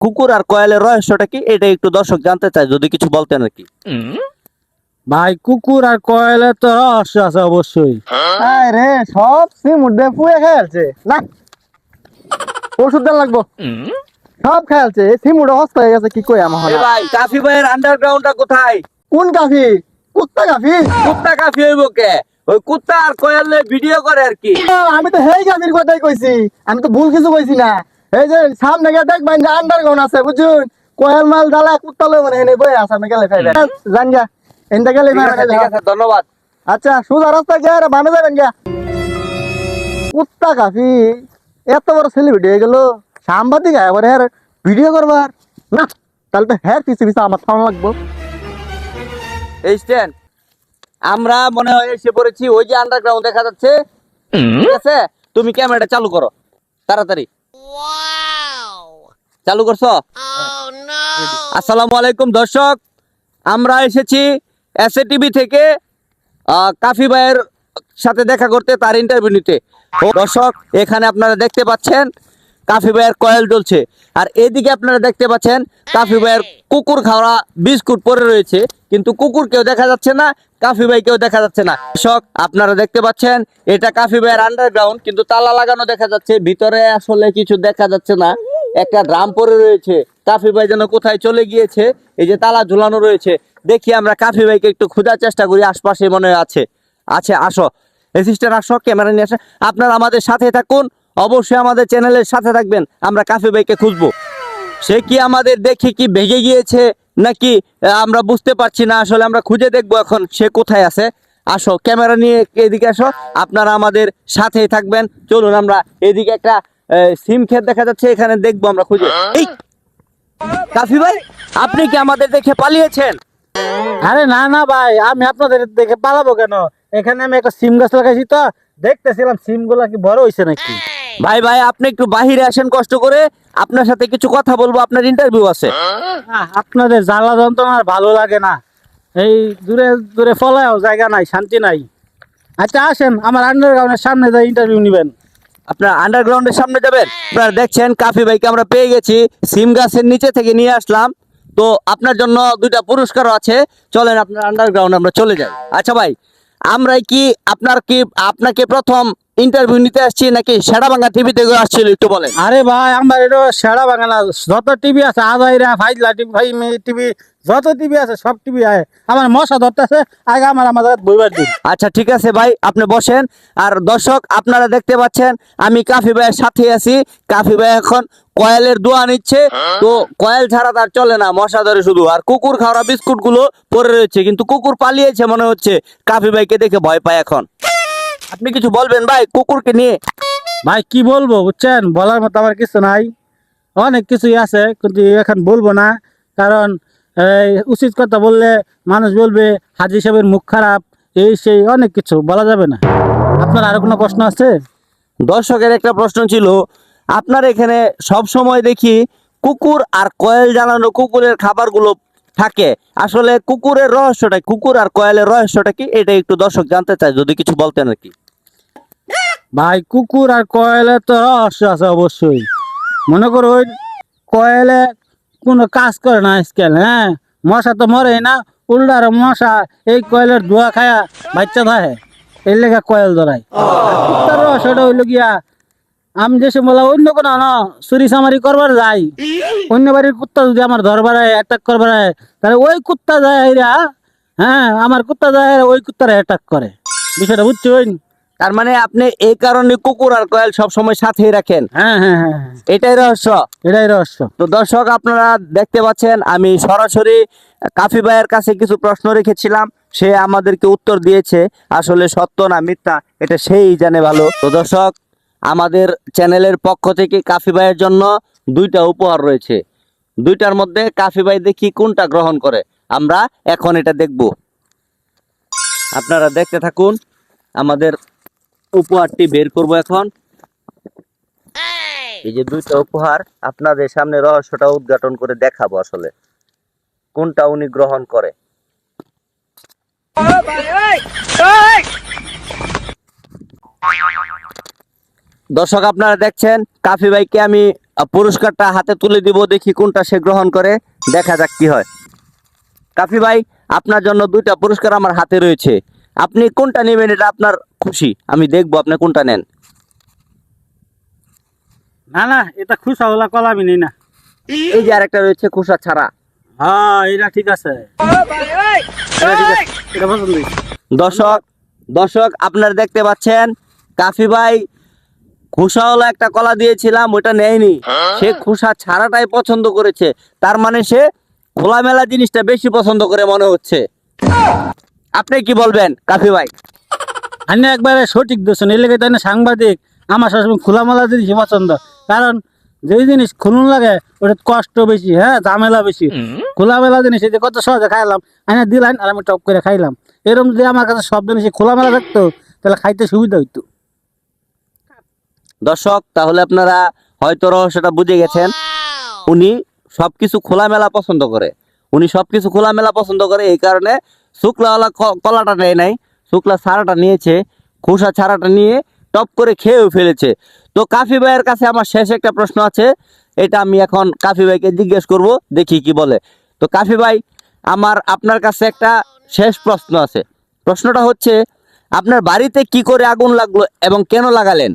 কুকুর আর কয়েলের রহস্যটা কি? এটা একটু দর্শক জানতে চায় যদি কিছু বলতেন আর কি। ভাই কুকুর আর কয়েলের তো রহস্য আছে অবশ্যই। রে সব পুয়ে খেয়ালছে না ওষুধ দেন লাগবো। সব খেয়ালছে এই হস্ত হয়ে গেছে কি কই আমার ভাই কাফি ভাইয়ের আন্ডারগ্রাউন্ডটা কোথায়? কোন কাফি? কুত্তা কাফি? কুত্তা কাফি হইব কে? ওই কুত্তা আর কয়েলে ভিডিও করে আর কি। আমি তো হেই কাফির কথাই কইছি। আমি তো ভুল কিছু কইছি না। এই যে সামনে গিয়ে দেখবেন যে আন্ডারগ্রাউন্ড আছে বুঝুন? কোয়েল মাল ডালা কুত্তা লই মানে হেনে বই আছে আমি গেলে ফাইবে জান গা এনটা গেলে ঠিক আছে, ঠিক আছে ধন্যবাদ। আচ্ছা সোজা রাস্তা গিয়ে আর বামে যাবেন গিয়া। কুত্তা কাফি এত বড় সেলিব্রিটি হয়ে গেল। সাংবাদিক এবার হ্যাঁ ভিডিও করবার। না তাহলে তো হ্যাঁ পিছিয়ে পিছিয়ে আমার থামা লাগবো। এই স্ট্যান্ড আমরা মনে হয় এসে পড়েছি ওই যে আন্ডারগ্রাউন্ড দেখা যাচ্ছে। ঠিক আছে? তুমি ক্যামেরাটা চালু করো তাড়াতাড়ি। চালু করছ? আসসালামু আলাইকুম দর্শক। আমরা এসেছি এস টিভি থেকে কাফি ভাইয়ের সাথে দেখা করতে তার ইন্টারভিউ নিতে। দর্শক এখানে আপনারা দেখতে পাচ্ছেন কাফি ভাইয়ের কয়েল জ্বলছে। আর এদিকে আপনারা দেখতে পাচ্ছেন কাফি ভাইয়ের কুকুর খাওয়া বিস্কুট পরে রয়েছে। কিন্তু কুকুর কেউ দেখা যাচ্ছে না কাফি ভাই কেউ দেখা যাচ্ছে না। দর্শক আপনারা দেখতে পাচ্ছেন এটা কাফি ভাইয়ের আন্ডারগ্রাউন্ড কিন্তু তালা লাগানো দেখা যাচ্ছে ভিতরে আসলে কিছু দেখা যাচ্ছে না। একটা ড্রাম পরে রয়েছে। কাফি ভাই যেন কোথায় চলে গিয়েছে, এই যে তালা ঝুলানো রয়েছে। দেখি আমরা কাফি ভাইকে একটু খোঁজার চেষ্টা করি, আশপাশে মনে আছে। আছে, আসো। অ্যাসিস্ট্যান্ট আসো, ক্যামেরা নিয়ে আসো। আপনারা আমাদের সাথে থাকুন, অবশ্যই আমাদের চ্যানেলের সাথে থাকবেন। আমরা কাফি ভাইকে খুঁজবো। সে কি আমাদের দেখে কি ভেগে গিয়েছে, নাকি আমরা বুঝতে পারছি না। আসলে আমরা খুঁজে দেখব এখন সে কোথায় আছে। আসো, ক্যামেরা নিয়ে এদিকে আসো। আপনারা আমাদের সাথেই থাকবেন। চলুন আমরা এদিকে একটা সিম ক্ষেত দেখা যাচ্ছে এখানে দেখব আমরা খুঁজে। এই! কাফি ভাই আপনি কি আমাদের দেখে পালিয়েছেন? আরে না না ভাই আমি আপনাদের দেখে পালাবো কেন? এখানে আমি একটা সিম গাছ লাগাইছি তো দেখতেছিলাম সিমগুলা কি বড় হয়েছে নাকি? ভাই ভাই আপনি একটু বাহিরে আসেন কষ্ট করে আপনার সাথে কিছু কথা বলব আপনার ইন্টারভিউ আছে। আপনাদের জ্বালা যন্ত্রণা আর ভালো লাগে না। এই দূরে দূরে ফলায়ও জায়গা নাই শান্তি নাই। আচ্ছা আসেন আমার আন্ডারগ্রাউন্ডের সামনে যাই ইন্টারভিউ নেবেন। আপনার আন্ডারগ্রাউন্ডের সামনে যাবেন। আপনারা দেখছেন, কাফি ভাইকে আমরা পেয়ে গেছি। সিম গাছের নিচে থেকে নিয়ে আসলাম। তো আপনার জন্য দুইটা পুরস্কার আছে। চলেন আপনার আন্ডারগ্রাউন্ড আমরা চলে যাই। আচ্ছা ভাই আমরা কি আপনার কি, আপনাকে প্রথম ইন্টারভিউ নিতে আসছি নাকি সেরা সেরাবাঙ্গা টিভি থেকে আসছিল একটু বলেন। আরে ভাই আমার এটা সেরা বাগানা যত টিভি আছে আদাইরা ফাইজলা টিভি ভাই টিভি যত টিভি আছে সব টিভি আছে আমার মশা ধরতেছে আগে আমার আমাদের বইবার দিন। আচ্ছা ঠিক আছে ভাই আপনি বসেন। আর দর্শক আপনারা দেখতে পাচ্ছেন আমি কাফি ভাইয়ের সাথে আছি। কাফি ভাই এখন কয়েলের দোয়া নিচ্ছে। তো কয়েল ছাড়া তার চলে না মশা ধরে শুধু। আর কুকুর খাওয়া বিস্কুটগুলো পরে রয়েছে কিন্তু কুকুর পালিয়েছে মনে হচ্ছে। কাফি ভাইকে দেখে ভয় পায় এখন। আপনি কিছু বলবেন ভাই কুকুরকে নিয়ে? ভাই কি বলব বুঝছেন? বলার মতো আমার কিছু নাই। অনেক কিছুই আছে কিন্তু এখন বলব না। কারণ উচিত কথা বললে মানুষ বলবে হাজি সাহেবের মুখ খারাপ এই সেই অনেক কিছু বলা যাবে না। আপনার আরও কোনো প্রশ্ন আছে? দর্শকের একটা প্রশ্ন ছিল আপনার এখানে সব সময় দেখি কুকুর আর কয়েল জ্বালানো কুকুরের খাবারগুলো থাকে। আসলে কুকুরের রহস্যটা কুকুর আর কয়েলের রহস্যটা কি? এটা একটু দর্শক জানতে চায় যদি কিছু বলতেন আর কি। ভাই কুকুর আর কয়েলে তো রহস্য আছে অবশ্যই। মনে করুন কয়েলে কোনো কাজ করে না আজকাল হ্যাঁ? মশা তো মরে না উল্টার মশা এই কয়েলের ধোয়া খায়া বাচ্চা থাকে এর লেগে কয়েল ধরায়। রহস্যটা হইল গিয়া আমি যে বলা অন্য কোনো না চুরি চামারি করবার যাই। অন্য বাড়ির কুত্তা যদি আমার ধরবার অ্যাটাক করবার হয়, তাহলে ওই কুত্তা যায় এরা হ্যাঁ আমার কুত্তা যায় ওই কুত্তারা অ্যাটাক করে। বিষয়টা বুঝছেন তার মানে আপনি এই কারণে কুকুর আর কয়েল সব সময় সাথেই রাখেন? হ্যাঁ হ্যাঁ হ্যাঁ হ্যাঁ। এটাই রহস্য। এটাই রহস্য। তো দর্শক আপনারা দেখতে পাচ্ছেন আমি সরাসরি কাফি ভাইয়ের কাছে কিছু প্রশ্ন রেখেছিলাম। সে আমাদেরকে উত্তর দিয়েছে। আসলে সত্য না মিথ্যা এটা সেই জানে ভালো। তো দর্শক আমাদের চ্যানেলের পক্ষ থেকে কাফি ভাইয়ের জন্য দুইটা উপহার রয়েছে। দুইটার মধ্যে কাফি ভাই দেখি কোনটা গ্রহণ করে। আমরা এখন এটা দেখব। আপনারা দেখতে থাকুন। আমাদের উপহারটি বের করব এখন। এই। যে দুইটা উপহার আপনাদের সামনে রহস্যটা উদ্ঘাটন করে দেখাবো আসলে। কোনটা উনি গ্রহণ করে? দর্শক আপনারা দেখছেন কাফি ভাইকে আমি পুরস্কারটা হাতে তুলে দিব দেখি কোনটা সে গ্রহণ করে দেখা যাক কি হয়। কাফি ভাই আপনার জন্য দুইটা পুরস্কার আমার হাতে রয়েছে। আপনি কোনটা নেবেন এটা আপনার খুশি? আমি দেখব আপনি কোনটা নেন। না না এটা খুশা হলা কলা আমি নেই না। এই যে আরেকটা রয়েছে খুশা ছাড়া। হ্যাঁ এটা ঠিক আছে। দর্শক দর্শক আপনারা দেখতে পাচ্ছেন কাফি ভাই খুশাওয়ালা একটা কলা দিয়েছিলাম ওটা নেয়নি। সে খুশা ছাড়াটাই পছন্দ করেছে। তার মানে সে খোলামেলা জিনিসটা বেশি পছন্দ করে মনে হচ্ছে। আপনি কি বলবেন কাফি ভাই? আমি একবারে সঠিক দোষণ এই লেগে তাই না সাংবাদিক। আমার সবসময় খোলামেলা জিনিস পছন্দ। কারণ যে জিনিস খুলুন লাগে ওটা কষ্ট বেশি হ্যাঁ ঝামেলা বেশি। খোলামেলা জিনিস এই যে কত সহজে খাইলাম আমি দিলাম আর আমি টপ করে খাইলাম। এরকম যদি আমার কাছে সব জিনিস খোলামেলা থাকতো তাহলে খাইতে সুবিধা হইতো। দর্শক তাহলে আপনারা হয়তো রহস্যটা বুঝে গেছেন। উনি সবকিছু খোলামেলা পছন্দ করে। উনি সবকিছু খোলামেলা পছন্দ করে এই কারণে শুক্লাওয়ালা কলাটা নেয় নাই। শুক্লা ছাড়াটা নিয়েছে খোসা ছাড়াটা নিয়ে টপ করে খেয়েও ফেলেছে। তো কাফি ভাইয়ের কাছে আমার শেষ একটা প্রশ্ন আছে এটা আমি এখন কাফি ভাইকে জিজ্ঞেস করব দেখি কি বলে। তো কাফি ভাই আমার আপনার কাছে একটা শেষ প্রশ্ন আছে। প্রশ্নটা হচ্ছে আপনার বাড়িতে কি করে আগুন লাগল এবং কেন লাগালেন?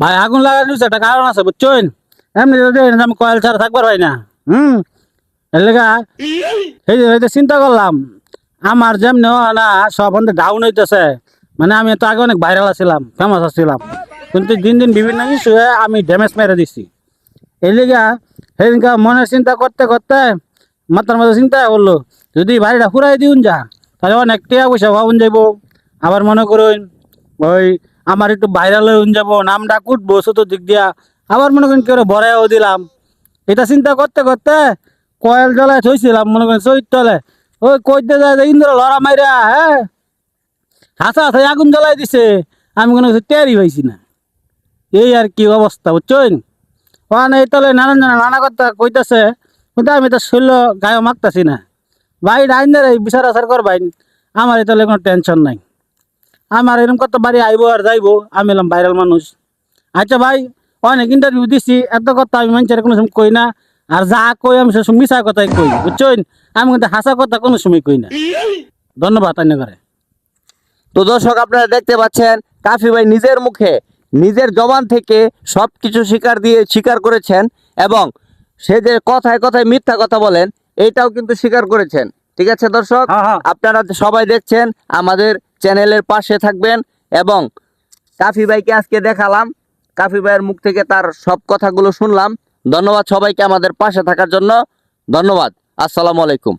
ভাই, আগুন লাগানোর একটা কারণ আছে, বুঝছেন? এমনি আমি কয়েল ছাড়া থাকবার হয় না, হুম? যে- চিন্তা করলাম, আমার যেমনি না, সব ডাউন হইতেছে। মানে আমি তো আগে অনেক ভাইরাল আছিলাম ফেমাস আছিলাম কিন্তু দিন দিন বিভিন্ন ইস্যুয়ে আমি ড্যামেজ মেরে দিছি। এই লেগা সেদিনকে মনে চিন্তা করতে করতে, মাথার মধ্যে চিন্তা করল, যদি বাড়িটা ফুরাই দিউন যা, তাহলে অনেক টিয়া পয়সা ভাবুন যাইব। আবার মনে করুন, ওই আমার একটু ভাইরাল হয়ে যাব, নামটা কুটবো, ছোট দিক দিয়া। আবার মনে করেন কেউ ভরাইও দিলাম। এটা চিন্তা করতে করতে কয়েল জ্বলায় থইছিলাম, মনে করেন চৈত তলে। ওই কইতে যায় ইন্দ্র লড়া মাইরা হ্যাঁ? হাসা হাসাই আগুন জ্বলাই দিছে। আমি কোনো কিছু টেরই পাইছি না। এই আর কি অবস্থা, বুঝছেন? ওখানে এই তলে নানান জানা নানা কথা কইতাছে। কিন্তু আমি তো শৈল গায়ে মাগতাছি না। ভাই ডাইনের এই বিচার আচার করবাই আমার এই তলে কোনো টেনশন নাই। আমার এরকম কত বাড়ি আইবো আর যাইবো? আমি এলাম ভাইরাল মানুষ। আচ্ছা ভাই, অনেক ইন্টারভিউ দিছি, এত কথা আমি মানুষের কোনো সময় কই না। আর যা কই আমি সব মিশা কথাই কই, বুঝছেন? আমি কিন্তু হাসা কথা কোনো সময় কই না। ধন্যবাদ অন্য করে। তো দর্শক, আপনারা দেখতে পাচ্ছেন, কাফি ভাই নিজের মুখে, নিজের জবান থেকে সব কিছু স্বীকার দিয়ে স্বীকার করেছেন এবং সে যে কথায় কথায় মিথ্যা কথা বলেন এইটাও কিন্তু স্বীকার করেছেন। ঠিক আছে দর্শক? হ্যাঁ, হ্যাঁ। আপনারা সবাই দেখছেন আমাদের চ্যানেলের পাশে থাকবেন এবং কাফি ভাইকে আজকে দেখালাম। কাফি ভাইয়ের মুখ থেকে তার সব কথাগুলো শুনলাম। ধন্যবাদ সবাইকে আমাদের পাশে থাকার জন্য। ধন্যবাদ। আসসালামু আলাইকুম।